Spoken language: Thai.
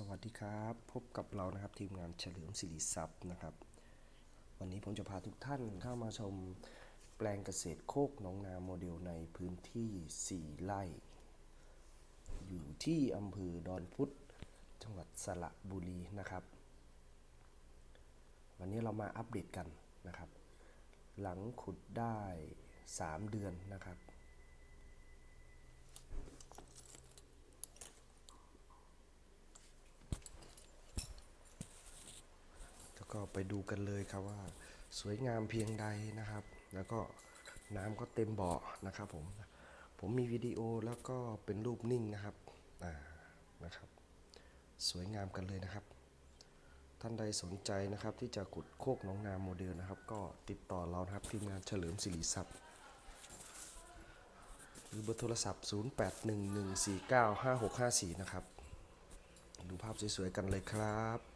สวัสดีครับ พบกับเรานะครับทีมงานเฉลิมสิริทรัพย์นะครับ วันนี้ผมจะพาทุกท่านเข้ามาชมแปลงเกษตรโคกหนองนาโมเดลในพื้นที่ 4 ไร่ อยู่ที่อำเภอดอนพุธจังหวัดสระบุรีนะครับ วันนี้เรามาอัปเดตกันนะครับ หลังขุดได้ 3 เดือนนะครับ แล้ว ก็ไปดูกันเลยครับว่าสวยงามเพียงใดนะครับ แล้วก็น้ำก็เต็มบ่อนะครับผม ผมมีวิดีโอแล้วก็เป็นรูปนิ่งนะครับอ่านะครับ สวยงามกันเลยนะครับ ท่านใดสนใจนะครับที่จะขุดโคกหน้องนาโมเดลนะครับ ก็ติดต่อเรานะครับทีมงานเฉลิมสิริทรัพย์หรือเบอร์โทรศัพท์ 0811495654 นะครับ ดูภาพสวยๆกันเลยครับ